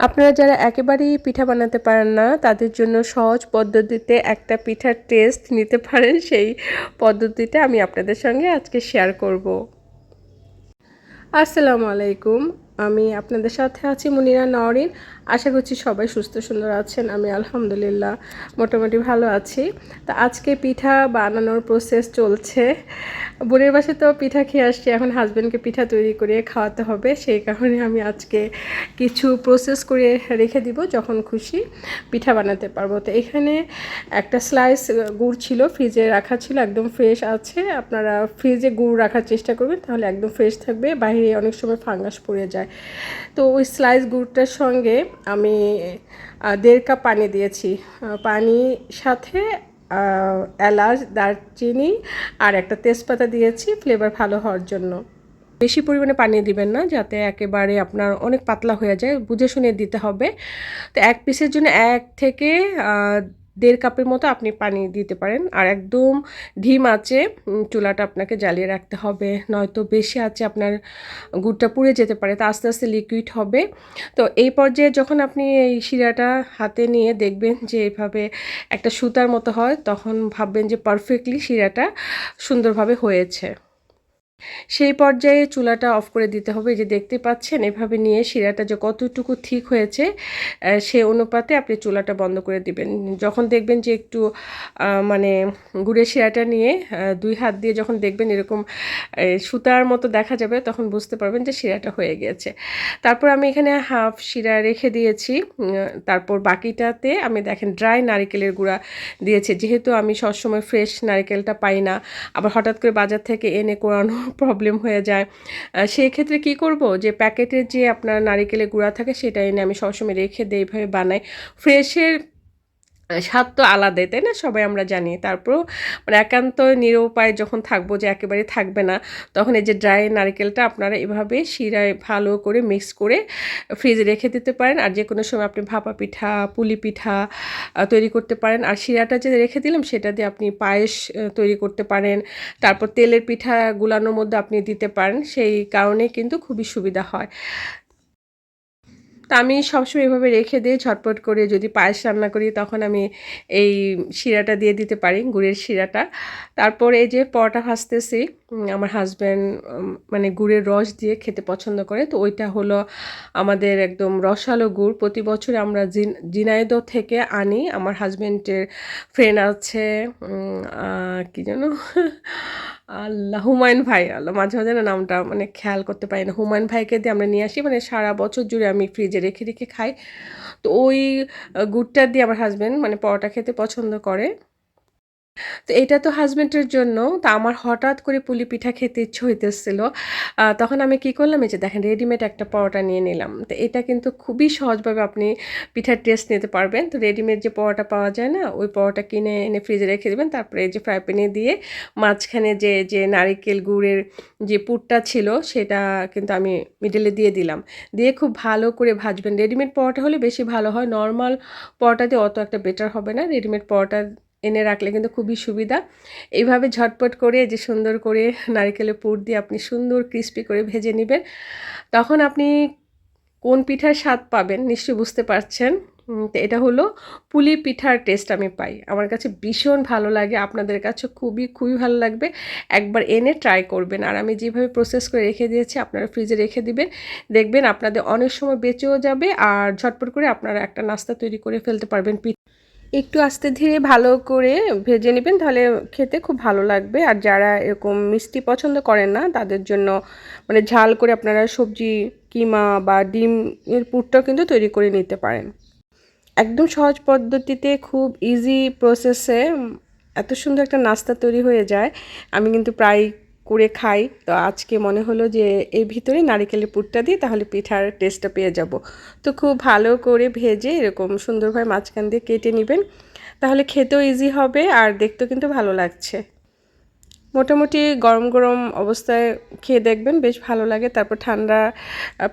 আপনারা যারা একেবারেই পিঠা বানাতে পারেন না, তাদের জন্য সহজ পদ্ধতিতে একটা পিঠার টেস্ট নিতে পারেন। সেই পদ্ধতিটা আমি আপনাদের সঙ্গে আজকে শেয়ার করব। আসসালামু আলাইকুম। আমি আপনাদের সাথে আছি মুনিরা নওরিন আশা করছি সবাই সুস্থ সুন্দর আছেন। আমি আলহামদুলিল্লাহ মোটামুটি ভালো আছি। তো আজকে পিঠা বানানোর প্রসেস চলছে। বোনের বাসায় তো পিঠা খেয়ে আসছি, এখন হাজব্যান্ডকে পিঠা তৈরি করে খাওয়াতে হবে। সেই কারণে আমি আজকে কিছু প্রসেস করে রেখে দিব যখন খুশি পিঠা বানাতে পারব। তো এখানে একটা স্লাইস গুড় ছিল ফ্রিজে রাখা ছিল, একদম ফ্রেশ আছে। আপনারা ফ্রিজে গুড় রাখার চেষ্টা করবেন, তাহলে একদম ফ্রেশ থাকবে। বাইরে অনেক সময় ফাঙ্গাস পড়ে যায়। তো ওই স্লাইস গুড়টার সঙ্গে আমি দেড় কাপ পানি দিয়েছি। পানি সাথে এলাচ, দারচিনি আর একটা তেজপাতা দিয়েছি। ফ্লেভার ভালো হওয়ার জন্য। বেশি পরিমাণে পানি দিবেন না, যাতে একেবারে আপনার অনেক পাতলা হয়ে যায়। বুঝে শুনে দিতে হবে। তো এক পিসের জন্য এক থেকে দেড় কাপের মতো আপনি পানি দিতে পারেন। আর একদম ঢিম আছে চুলাটা আপনাকে জ্বালিয়ে রাখতে হবে। নয়তো বেশি আছে আপনার গুড়টা পুড়ে যেতে পারে, তা আস্তে আস্তে লিকুইড হবে। তো এই পর্যায়ে যখন আপনি এই শিরাটা হাতে নিয়ে দেখবেন যে এইভাবে একটা সুতার মতো হয়, তখন ভাববেন যে পারফেক্টলি শিরাটা সুন্দরভাবে হয়েছে। সেই পর্যায়ে চুলাটা অফ করে দিতে হবে। যে দেখতে পাচ্ছেন, এভাবে নিয়ে শিরাটা যে কতটুকু ঠিক হয়েছে সে অনুপাতে আপনি চুলাটা বন্ধ করে দিবেন। যখন দেখবেন যে একটু মানে গুড়ের শিরাটা নিয়ে দুই হাত দিয়ে যখন দেখবেন এরকম সুতার মতো দেখা যাবে, তখন বুঝতে পারবেন যে শিরাটা হয়ে গেছে। তারপর আমি এখানে হাফ শিরা রেখে দিয়েছি। তারপর বাকিটাতে আমি দেখেন ড্রাই নারিকেলের গুঁড়া দিয়েছি। যেহেতু আমি সবসময় ফ্রেশ নারিকেলটা পাই না, আবার হঠাৎ করে বাজার থেকে এনে কোরানো প্রবলেম হয়ে যায়। সেই ক্ষেত্রে কি করব? যে প্যাকেটের যে আপনার নারিকেলের গুঁড়া থাকে সেটা এনে আমি সবসময় রেখে দিই এইভাবে বানাই। ফ্রেশের স্বাদ তো আলাদাই তাই না? সবাই আমরা জানি। তারপরও মানে একান্ত নিরুপায় যখন থাকব যে একেবারে থাকবে না, তখন এই যে ড্রাই নারকেলটা আপনারা এভাবে শিরায় ভালো করে মিক্স করে ফ্রিজে রেখে দিতে পারেন। আর যে কোনো সময় আপনি ভাপা পিঠা, পুলি পিঠা তৈরি করতে পারেন। আর শিরাটা যে রেখে দিলাম, সেটা দিয়ে আপনি পায়েস তৈরি করতে পারেন। তারপর তেলের পিঠা গুলানোর মধ্যে আপনি দিতে পারেন। সেই কারণে কিন্তু খুবই সুবিধা হয়। আমি সবসময় এভাবে রেখে দিয়ে ঝটপট করে যদি পায়েস রান্না করি তখন আমি এই শিরাটা দিয়ে দিতে পারি, গুড়ের শিরাটা। তারপর এই যে পরোটা ভাজতেছি আমার হাজব্যান্ড মানে গুড়ের রস দিয়ে খেতে পছন্দ করে। তো ওইটা হলো আমাদের একদম রসালো গুড়। প্রতি বছর আমরা জিনাইদ থেকে আনি। আমার হাজব্যান্ডের ফ্রেন্ড আছে কি যেন? আল্লাহ, হুমায়ুন ভাই। আল্লাহ, মাঝে মাঝে না নামটা মানে খেয়াল করতে পারি না। হুমায়ুন ভাইকে দিয়ে আমরা নিয়ে আসি মানে সারা বছর জুড়ে আমি ফ্রিজে রেখে রেখে খাই। তো ওই গুড়টা দিয়ে আমার হাজব্যান্ড মানে পরোটা খেতে পছন্দ করে। তো এটা তো হাজব্যান্ডের জন্য। তা আমার হঠাৎ করে পুলি পিঠা খেতে ইচ্ছে হইতেছিল। তখন আমি কি করলাম, এই যে দেখেন রেডিমেড একটা পরোটা নিয়ে নিলাম। তো এটা কিন্তু খুবই সহজভাবে আপনি পিঠার টেস্ট নিতে পারবেন। তো রেডিমেড যে পরোটা পাওয়া যায় না, ওই পরোটা কিনে এনে ফ্রিজে রেখে দেবেন। তারপরে এই যে ফ্রাই প্যানে দিয়ে মাঝখানে যে যে নারিকেল গুড়ের যে পুরটা ছিল, সেটা কিন্তু আমি মিডলে দিয়ে দিলাম। দিয়ে খুব ভালো করে ভাজবেন। রেডিমেড পরোটা হলে বেশি ভালো হয়। নর্মাল পরোটা দিয়ে অত একটা বেটার হবে না। রেডিমেড পরোটা এনে রাখলে কিন্তু খুবই সুবিধা। এইভাবে ঝটপট করে যে সুন্দর করে নারিকেলের পুর দিয়ে আপনি সুন্দর ক্রিস্পি করে ভেজে নেবেন। তখন আপনি কোন পিঠার স্বাদ পাবেন নিশ্চয়ই বুঝতে পারছেন। এটা হলো পুলি পিঠার টেস্ট আমি পাই। আমার কাছে ভীষণ ভালো লাগে, আপনাদের কাছে খুবই খুবই ভালো লাগবে। একবার এনে ট্রাই করবেন। আর আমি যেভাবে প্রসেস করে রেখে দিয়েছি, আপনারা ফ্রিজে রেখে দিবেন। দেখবেন আপনাদের অনেক সময় বেঁচেও যাবে আর ঝটপট করে আপনারা একটা নাস্তা তৈরি করে ফেলতে পারবেন একটু আস্তে ধীরে ভালো করে ভেজে নেবেন, তাহলে খেতে খুব ভালো লাগবে। আর যারা এরকম মিষ্টি পছন্দ করেন না, তাদের জন্য মানে ঝাল করে আপনারা সবজি, কিমা বা ডিমের পুরটাও কিন্তু তৈরি করে নিতে পারেন। একদম সহজ পদ্ধতিতে, খুব ইজি প্রসেসে এত সুন্দর একটা নাস্তা তৈরি হয়ে যায়। আমি কিন্তু প্রায় করে খাই। তো আজকে মনে হলো যে, এর ভিতরে নারিকেলের পুরটা দিই, তাহলে পিঠার টেস্টটা পেয়ে যাব। তো খুব ভালো করে ভেজে এরকম সুন্দরভাবে মাঝখান দিয়ে কেটে নেবেন। তাহলে খেতেও ইজি হবে আর দেখতেও কিন্তু ভালো লাগছে। মোটামুটি গরম গরম অবস্থায় খেয়ে দেখবেন, বেশ ভালো লাগে। তারপর ঠান্ডা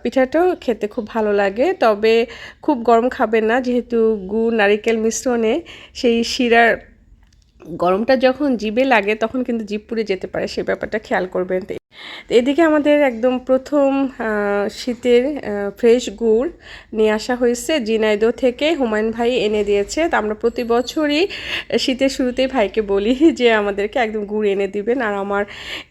পিঠাটাও খেতে খুব ভালো লাগে। তবে খুব গরম খাবেন না, যেহেতু গুড় নারিকেল মিশ্রণে সেই শিরার গরমটা যখন জিভে লাগে, তখন কিন্তু জিভ পুড়ে যেতে পারে, সে ব্যাপারটা খেয়াল করবেন। এদিকে আমাদের একদম প্রথম শীতের ফ্রেশ গুড় নিয়ে আসা হয়েছে। জিনাইদো থেকে হুমায়ুন ভাই এনে দিয়েছে। তো আমরা প্রতি বছরই শীতের শুরুতেই ভাইকে বলি যে, আমাদেরকে একদম গুড় এনে দিবেন। আর আমার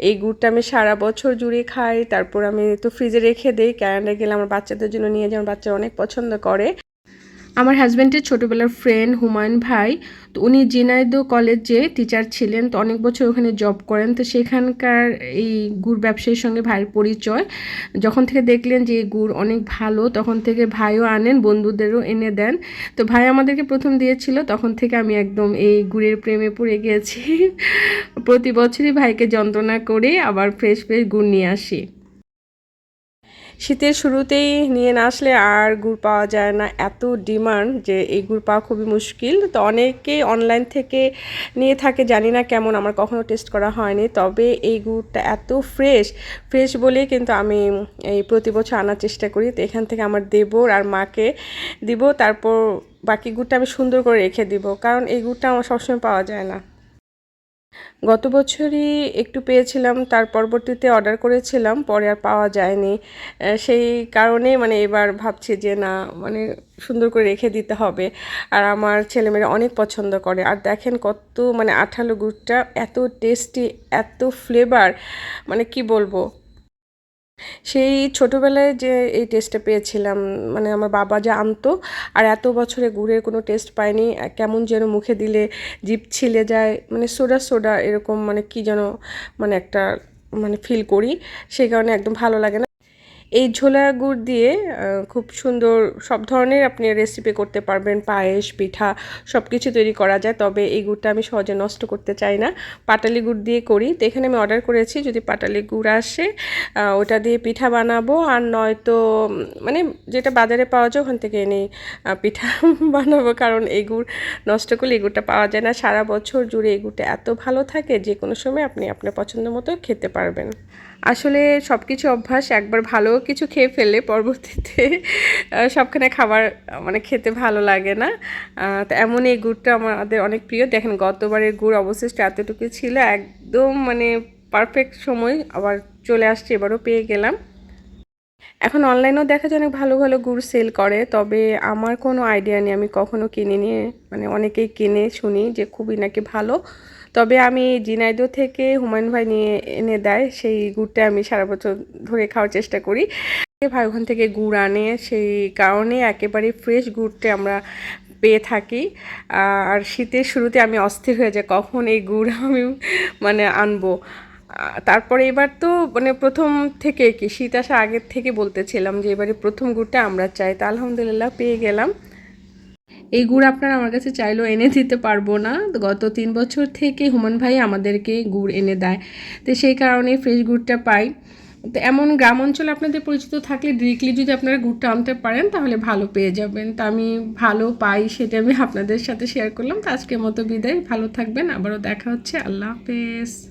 এই গুড়টা আমি সারা বছর জুড়ে খাই। তারপর আমি তো ফ্রিজে রেখে দিই। ক্যানাডা গেলে আমার বাচ্চাদের জন্য নিয়ে যাওয়ার বাচ্চারা অনেক পছন্দ করে। আমার হাজব্যান্ডের ছোটোবেলার ফ্রেন্ড হুমায়ুন ভাই, তো উনি জিনাইদো কলেজে টিচার ছিলেন, তো অনেক বছর ওখানে জব করেন। তো সেখানকার এই গুড় ব্যবসায়ীর সঙ্গে ভাইয়ের পরিচয়। যখন থেকে দেখলেন যে গুড় অনেক ভালো, তখন থেকে ভাইও আনেন, বন্ধুদেরও এনে দেন। তো ভাই আমাদেরকে প্রথম দিয়েছিল, তখন থেকে আমি একদম এই গুড়ের প্রেমে পড়ে গিয়েছি প্রতি বছরই ভাইকে যন্ত্রণা করে আবার ফ্রেশ ফ্রেশ গুড় নিয়ে আসি। শীতের শুরুতেই নিয়ে না আসলে আর গুড় পাওয়া যায় না। এত ডিমান্ড যে এই গুড় পাওয়া খুবই মুশকিল। তো অনেকেই অনলাইন থেকে নিয়ে থাকে, জানি না কেমন, আমার কখনো টেস্ট করা হয়নি। তবে এই গুড়টা এত ফ্রেশ ফ্রেশ বলেই কিন্তু আমি এই প্রতি বছর আনার চেষ্টা করি। তো এখান থেকে আমার দেবর আর মাকে দিব, তারপর বাকি গুড়টা আমি সুন্দর করে রেখে দিব। কারণ এই গুড়টা আমার সবসময় পাওয়া যায় না। গত বছরই একটু পেয়েছিলাম, তার পরবর্তীতে অর্ডার করেছিলাম, পরে আর পাওয়া যায়নি। সেই কারণে মানে এবার ভাবছি যে না মানে সুন্দর করে রেখে দিতে হবে। আর আমার ছেলেমেয়েরা অনেক পছন্দ করে। আর দেখেন কত মানে আঠালো গুড়টা, এত টেস্টি এত ফ্লেভার মানে কি বলব? সেই ছোটোবেলায় যে এই টেস্টটা পেয়েছিলাম মানে আমার বাবা যা আনতো, আর এত বছরে গুড়ের কোনো টেস্ট পাইনি কেমন যেন মুখে দিলে জিপ ছিলে যায় মানে সোডা সোডা এরকম মানে কি যেন মানে একটা মানে ফিল করি। সেই কারণে একদম ভালো লাগে না। এই ঝোলা গুড় দিয়ে খুব সুন্দর সব ধরনের আপনি রেসিপি করতে পারবেন। পায়েস, পিঠা সব কিছু তৈরি করা যায়, তবে এই গুড়টা আমি সহজে নষ্ট করতে চাই না। পাটালি গুড় দিয়ে করি। তো এখানে আমি অর্ডার করেছি, যদি পাটালি গুড় আসে ওটা দিয়ে পিঠা বানাবো। আর নয়তো মানে যেটা বাজারে পাওয়া যায়, ওখান থেকে এনে পিঠা বানাবো। কারণ এই গুড় নষ্ট করলে এই গুড়টা পাওয়া যায় না। সারা বছর জুড়ে এই গুড়টা এত ভালো থাকে যে কোনো সময় আপনি আপনার পছন্দ মতো খেতে পারবেন। আসলে সব কিছু অভ্যাস, একবার ভালো কিছু খেয়ে ফেললে পরবর্তীতে সবখানে খাবার মানে খেতে ভালো লাগে না। তো এমন এই গুড়টা আমাদের অনেক প্রিয়। দেখেন গতবারের গুড় অবশিষ্ট এতটুকু ছিল, একদম মানে পারফেক্ট সময় আবার চলে আসছে, এবারও পেয়ে গেলাম। এখন অনলাইনেও দেখা যায় অনেক ভালো ভালো গুড় সেল করে, তবে আমার কোনো আইডিয়া নেই। আমি কখনো কিনে নিয়ে মানে অনেকেই কিনে, শুনি যে খুবই নাকি ভালো। তবে আমি জিনাইদো থেকে হুমায়ুন ভাই নিয়ে এনে দেয়, সেই গুড়টা আমি সারা বছর ধরে খাওয়ার চেষ্টা করি। ভাই ওখান থেকে গুড় আনে, সেই কারণে একেবারে ফ্রেশ গুড়টা আমরা পেয়ে থাকি। আর শীতের শুরুতে আমি অস্থির হয়ে যাই, কখন এই গুড় আমি মানে আনব। তারপরে এবার তো মানে প্রথম থেকে কি, শীত আসা আগের থেকে বলতেছিলাম যে এবারে প্রথম গুড়টা আমরা চাই, তা আলহামদুলিল্লাহ পেয়ে গেলাম। এই গুড় আপনারা আমার কাছে চাইলেও এনে দিতে পারব না। গত তিন বছর থেকে হুমান ভাই আমাদেরকে গুড় এনে দেয়। তো সেই কারণে ফ্রেশ গুড়টা পাই। তো এমন গ্রাম অঞ্চলে আপনাদের পরিচিত থাকলে ডিরেক্টলি যদি আপনারা গুড়টা আনতে পারেন, তাহলে ভালো পেয়ে যাবেন। তা আমি ভালো পাই সেটা আমি আপনাদের সাথে শেয়ার করলাম। তো আজকের মতো বিদায়। ভালো থাকবেন। আবারও দেখা হচ্ছে। আল্লাহ হাফেজ।